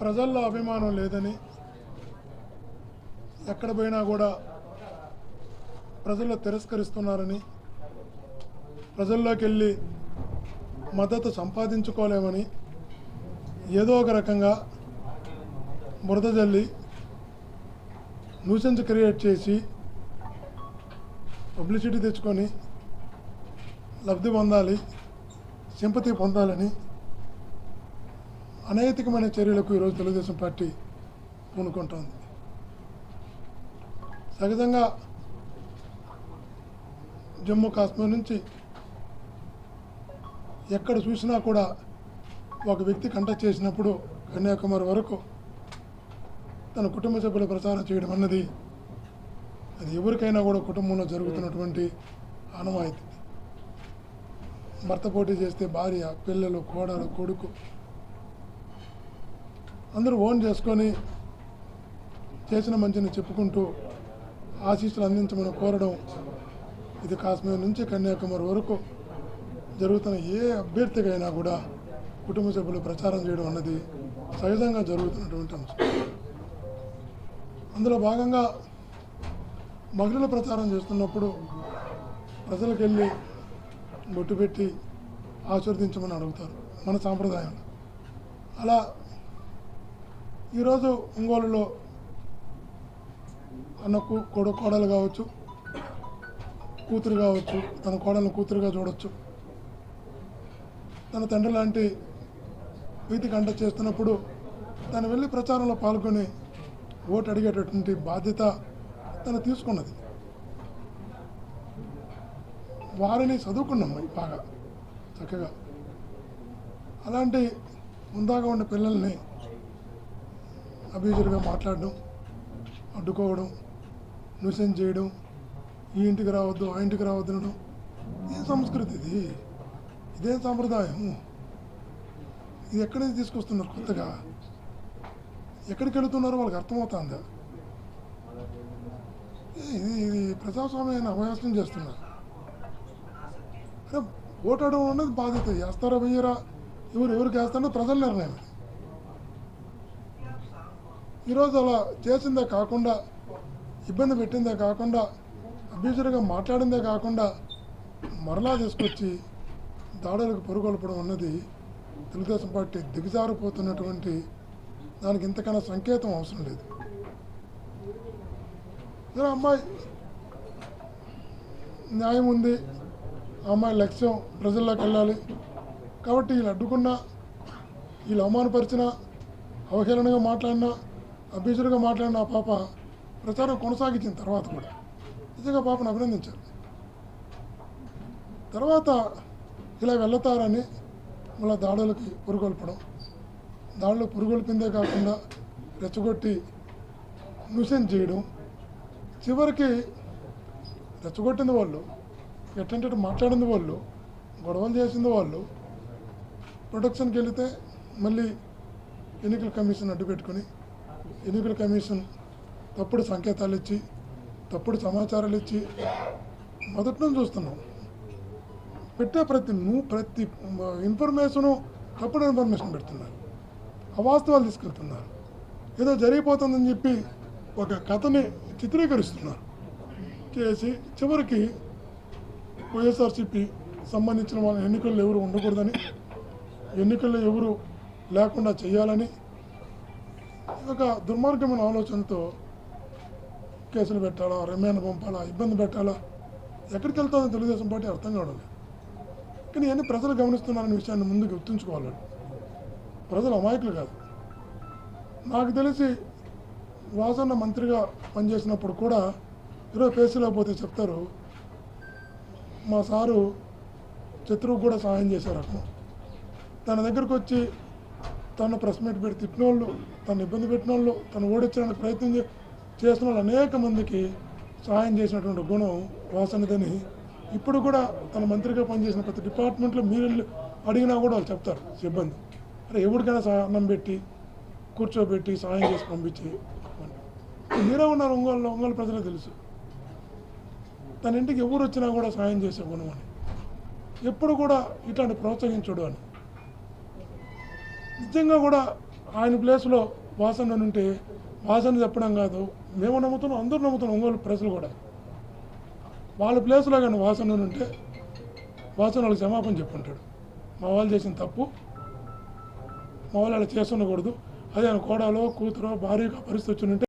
ప్రజల్లో అభిమానం లేదని ఎక్కడ పోయినా కూడా ప్రజలు తిరస్కరిస్తున్నారని ప్రజల్లోకి వెళ్ళి మద్దతు సంపాదించుకోలేమని ఏదో ఒక రకంగా బురద జల్లి న్యూసెన్స్ క్రియేట్ చేసి పబ్లిసిటీ తెచ్చుకొని లబ్ధి పొందాలి. సింపతి పొందాలని అనైతికమైన చర్యలకు ఈరోజు తెలుగుదేశం పార్టీ పూనుకుంటోంది. సహజంగా జమ్మూ కాశ్మీర్ నుంచి ఎక్కడ చూసినా కూడా ఒక వ్యక్తి కంట చేసినప్పుడు కన్యాకుమారి వరకు తన కుటుంబ సభ్యుల ప్రచారం చేయడం అన్నది అది ఎవరికైనా కూడా కుటుంబంలో జరుగుతున్నటువంటి ఆనవాయితీ. భర్త పోటీ చేస్తే భార్య పిల్లలు కోడలు కొడుకు. అందరూ ఓన్ చేసుకొని చేసిన మంచిని చెప్పుకుంటూ ఆశీస్సులు అందించమని కోరడం ఇది కాశ్మీర్ నుంచి కన్యాకుమారి వరకు జరుగుతున్న ఏ అభ్యర్థికైనా కూడా కుటుంబ సభ్యులు ప్రచారం చేయడం అన్నది సహజంగా జరుగుతున్నటువంటి అంశం. అందులో భాగంగా మహిళలు ప్రచారం చేస్తున్నప్పుడు ప్రజలకు వెళ్ళి బొట్టు పెట్టి ఆశీర్వదించమని అడుగుతారు మన సాంప్రదాయం అలా ఈరోజు ఒంగోలులో అన్నకు కొడు కోడలు కావచ్చు కూతురు కావచ్చు తన కోడలను కూతురుగా చూడొచ్చు. తన తండ్రి లాంటి వీతికి అంట చేస్తున్నప్పుడు తను వెళ్ళి ప్రచారంలో పాల్గొని ఓటు అడిగేటటువంటి బాధ్యత తను తీసుకున్నది. వారిని చదువుకున్నాం బాగా. చక్కగా. అలాంటి ముందాగా ఉన్న పిల్లల్ని అభిజులుగా మాట్లాడడం అడ్డుకోవడం న్యూసెన్స్ చేయడం ఈ ఇంటికి రావద్దు ఆ ఇంటికి రావద్దు అనడం ఏ సంస్కృతి ఇది. ఇదే సాంప్రదాయం. ఇది ఎక్కడి నుంచి తీసుకొస్తున్నారు కొత్తగా? ఎక్కడికి వెళుతున్నారో వాళ్ళకి అర్థమవుతుందా? ఇది ఇది ప్రజాస్వామ్యాన్ని అభయాసం చేస్తున్నారు. అరే ఓటడం అనేది బాధ్యత. వేస్తారా వెయ్యరా ఎవరు ఎవరికి వేస్తారో ప్రజల నిర్ణయం. ఈరోజు అలా చేసిందే కాకుండా ఇబ్బంది పెట్టిందే కాకుండా అభ్యర్థులుగా మాట్లాడిందే కాకుండా మరలా తీసుకొచ్చి దాడులకు పరుగొల్పడం అన్నది తెలుగుదేశం పార్టీ దిగజారిపోతున్నటువంటి దానికి ఇంతకన్నా సంకేతం అవసరం లేదు. అమ్మాయి న్యాయం ఉంది. అమ్మాయి లక్ష్యం ప్రజల్లోకి వెళ్ళాలి. కాబట్టి వీళ్ళు అడ్డుకున్నా వీళ్ళు అవమానపరిచిన అవహేళనగా మాట్లాడినా అభ్యర్థులుగా మాట్లాడిన ఆ పాప ప్రచారం కొనసాగించిన తర్వాత కూడా నిజంగా పాపను అభినందించారు తర్వాత ఇలా వెళ్తారని మళ్ళీ దాడులకి పురుగొల్పడం దాడులు పురుగొల్పిందే కాకుండా రెచ్చగొట్టి న్యూసెన్స్ చేయడం చివరికి రెచ్చగొట్టింది వాళ్ళు ఎట్టంటే మాట్లాడింది వాళ్ళు గొడవలు చేసింది వాళ్ళు. ప్రొడక్షన్కి వెళితే మళ్ళీ ఎన్నికల కమిషన్ అడ్డు పెట్టుకొని ఎన్నికల కమిషన్ తప్పుడు సంకేతాలు ఇచ్చి తప్పుడు సమాచారాలు ఇచ్చి మొదటి నుంచి చూస్తున్నాం. పెట్టే ప్రతి నువ్వు ప్రతి ఇన్ఫర్మేషను తప్పుడు ఇన్ఫర్మేషన్ పెడుతున్నారు. అవాస్తవాలు తీసుకెళ్తున్నారు. ఏదో జరిగిపోతుందని చెప్పి ఒక కథని చిత్రీకరిస్తున్నారు. చేసి చివరికి వైఎస్ఆర్సీపీ సంబంధించిన వాళ్ళ ఎన్నికల్లో ఎవరు ఉండకూడదని ఎన్నికల్లో ఎవరు లేకుండా చేయాలని ఒక దుర్మార్గమైన ఆలోచనతో కేసులు పెట్టాలా రిమాండ్ పంపాలా ఇబ్బంది పెట్టాలా? ఎక్కడికి వెళ్తుందో తెలుగుదేశం పార్టీ అర్థం కావడం కానీ ఇవన్నీ ప్రజలు గమనిస్తున్నారనే విషయాన్ని ముందు గుర్తుంచుకోవాలి. ప్రజలు అమాయకులు కాదు. నాకు తెలిసి వాసన్న మంత్రిగా పనిచేసినప్పుడు కూడా ఈరోజు పేసీలో పోతే చెప్తారు మా సారు శత్రువుకు కూడా సహాయం చేశారు అక్కడ. తన దగ్గరకు వచ్చి తను ప్రెస్ మీట్ పెట్టి తిట్టిన వాళ్ళు తను ఇబ్బంది పెట్టిన వాళ్ళు తను ఓడించడానికి ప్రయత్నం చేసిన వాళ్ళు అనేక మందికి సహాయం చేసినటువంటి గుణం వాసనదని ఇప్పుడు కూడా తన మంత్రిగా పనిచేసిన ప్రతి డిపార్ట్మెంట్లో మీరు వెళ్ళి అడిగినా కూడా వాళ్ళు చెప్తారు సిబ్బంది. అరే ఎవరికైనా సహనం అన్నం పెట్టి కూర్చోబెట్టి సహాయం చేసి పంపించి మీరే ఉన్నారు ఒంగోలు ఒంగోలు ప్రజలకు తెలుసు. తన ఇంటికి ఎవరు వచ్చినా కూడా సాయం చేసే గుణం అని. ఎప్పుడు కూడా ఇట్లాంటి ప్రోత్సహించడు అని. నిజంగా కూడా ఆయన ప్లేస్లో వాసన ఉంటే వాసన చెప్పడం కాదు. మేము నమ్ముతున్నాం అందరూ నమ్ముతున్నాం ఒంగోలు ప్రజలు కూడా. వాళ్ళ ప్లేస్లో కానీ వాసన ఉంటే వాసన వాళ్ళకి క్షమాపణ చెప్పుంటాడు. మా వాళ్ళు చేసిన తప్పు మా వాళ్ళు అలా చేస్తుండకూడదు. అదే ఆయన కోడలో కూతురో భార్యగా పరిస్థితి వచ్చి ఉంటే